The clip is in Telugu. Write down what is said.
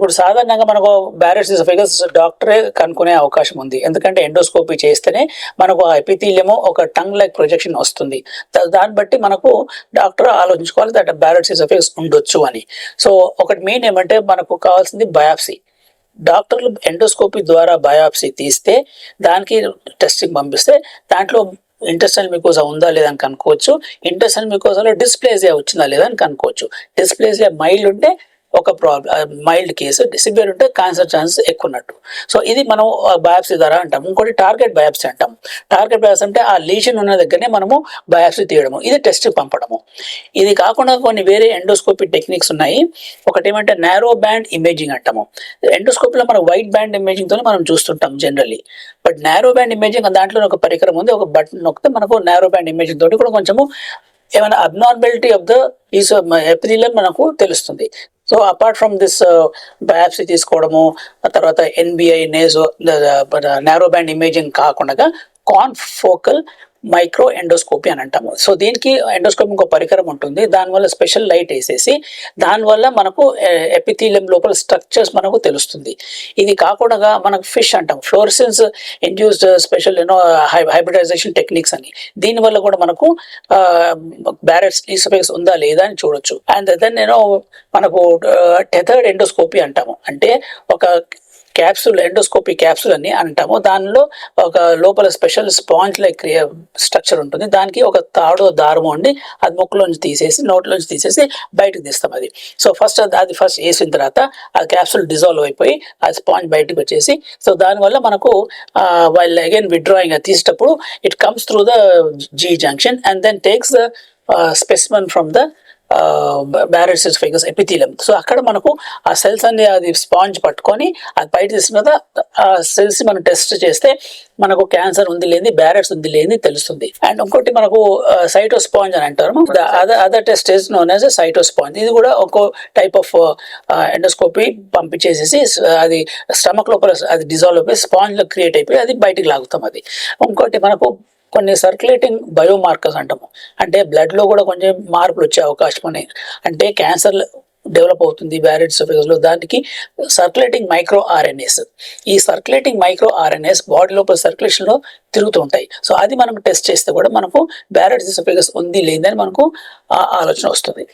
ఇప్పుడు సాధారణంగా మనకు బ్యారెట్స్ ఫిగర్స్ డాక్టరే కనుక్కునే అవకాశం ఉంది. ఎందుకంటే ఎండోస్కోపీ చేస్తేనే మనకు ఆ ఎపిథీలియము ఒక టంగ్ లైక్ ప్రొజెక్షన్ వస్తుంది. దాన్ని బట్టి మనకు డాక్టర్ ఆలోచించుకోవాలి దట్ బ్యారెట్స్ ఫిగర్స్ ఉండొచ్చు అని. సో ఒకటి మెయిన్ ఏమంటే మనకు కావాల్సింది బయాప్సీ డాక్టర్లు ఎండోస్కోపీ ద్వారా బయాప్సీ తీస్తే దానికి టెస్టింగ్ పంపిస్తే దాంట్లో ఇంటెస్టల్ మికోజా ఉందా లేదా అని కనుక్కోవచ్చు. ఇంటెస్టల్ మికోజాలో డిస్ప్లేజియా వచ్చిందా లేదా అని కనుక్కోవచ్చు. డిస్ప్లేజియా మైల్డ్ ఉంటే ఒక ప్రాబ్లం మైల్డ్ కేసు సివియర్ ఉంటే క్యాన్సర్ ఛాన్సెస్ ఎక్కువ ఉన్నట్టు సో ఇది మనం బయాప్సీ ద్వారా అంటాం ఇంకోటి టార్గెట్ బయాప్సీ అంటాం టార్గెట్ బయాప్సీ అంటే ఆ లీషన్ ఉన్న దగ్గరనే మనము బయాప్సీ తీయడము. ఇది టెస్ట్ పంపడము. ఇది కాకుండా కొన్ని వేరే ఎండోస్కోపీ టెక్నిక్స్ ఉన్నాయి. ఒకటి ఏమంటే నారో బ్యాండ్ ఇమేజింగ్ అంటాము ఎండోస్కోపీలో మనం వైట్ బ్యాండ్ ఇమేజింగ్ తోనే మనం చూస్తుంటాం generally but narrow band imaging దాంట్లో ఒక పరికరం ఉంది. ఒక బటన్ నొక్కితే మనకు నారో బ్యాండ్ ఇమేజింగ్ తోటి కూడా కొంచెము ఏమైనా abnormality of the is epithelium మనకు తెలుస్తుంది. So apart from this biopsy తీసుకోవడము ఆ తర్వాత ఎన్బిఐ నేజో నారో బ్యాండ్ ఇమేజింగ్ కాకుండా కాన్ఫోకల్ మైక్రో ఎండోస్కోపీ అని అంటాము. సో దీనికి ఎండోస్కోపీ ఇంకో పరికరం ఉంటుంది. దానివల్ల స్పెషల్ లైట్ వేసేసి దానివల్ల మనకు ఎపిథీలియం లోపల స్ట్రక్చర్స్ మనకు తెలుస్తుంది. ఇది కాకుండా మనకు ఫిష్ అంటాం. Fluorescence induced special you know hybridisation techniques అని. దీనివల్ల కూడా మనకు బ్యారెట్స్ ఈసోఫేక్స్ ఉందా లేదా అని చూడొచ్చు. అండ్ దెన్ నేను మనకు టెథర్డ్ ఎండోస్కోపీ అంటాము. అంటే ఒక క్యాప్సూల్ ఎండోస్కోపీ క్యాప్సూల్ అని అంటాము. దానిలో ఒక లోపల స్పెషల్ స్పాంజ్ లైక్ స్ట్రక్చర్ ఉంటుంది. దానికి ఒక తాడో దారం ఉండి అది ముక్కులోంచి తీసేసి నోట్లోంచి తీసేసి బయటకు తీస్తాం అది. సో ఫస్ట్ అది ఫస్ట్ వేసిన తర్వాత ఆ క్యాప్సూల్ డిజాల్వ్ అయిపోయి ఆ స్పాంజ్ బయటకు వచ్చేసి సో దానివల్ల మనకు వాళ్ళు అగైన్ విత్డ్రాయింగ్ తీసేటప్పుడు it comes through the G junction and then takes the specimen from the Barrett's figures epithelium so అక్కడ మనకు ఆ సెల్స్ అన్ని అది స్పాంజ్ పట్టుకొని అది బయట తీసిన తర్వాత ఆ సెల్స్ మనం టెస్ట్ చేస్తే మనకు క్యాన్సర్ ఉంది లేని బ్యారెట్స్ ఉంది లేని తెలుస్తుంది. అండ్ ఇంకోటి మనకు సైటో స్పాంజ్ అని అంటారు. Other other test is known as cyto sponge ఇది కూడా ఒక టైప్ ఆఫ్ ఎండోస్కోపీ పంపించేసేసి అది స్టమక్ లోపల అది డిజాల్వ్ అయిపోయి స్పాంజ్లో క్రియేట్ అయిపోయి అది బయటికి లాగుతాం అది. ఇంకోటి మనకు కొన్ని సర్క్యులేటింగ్ బయోమార్కర్స్ అంటాము. అంటే బ్లడ్లో కూడా కొంచెం మార్పులు వచ్చే అవకాశం ఉన్నాయి. అంటే క్యాన్సర్ డెవలప్ అవుతుంది బ్యారెడ్ సర్ఫేస్లో దానికి సర్క్యులేటింగ్ మైక్రో ఆర్ఎన్ఎస్ ఈ సర్క్యులేటింగ్ మైక్రో ఆర్ఎన్ఎస్ బాడీ లోపల సర్క్యులేషన్లో లో తిరుగుతూ ఉంటాయి. సో అది మనం టెస్ట్ చేస్తే కూడా మనకు బ్యారెట్స్ ఉంది లేదని మనకు ఆ ఆలోచన వస్తుంది.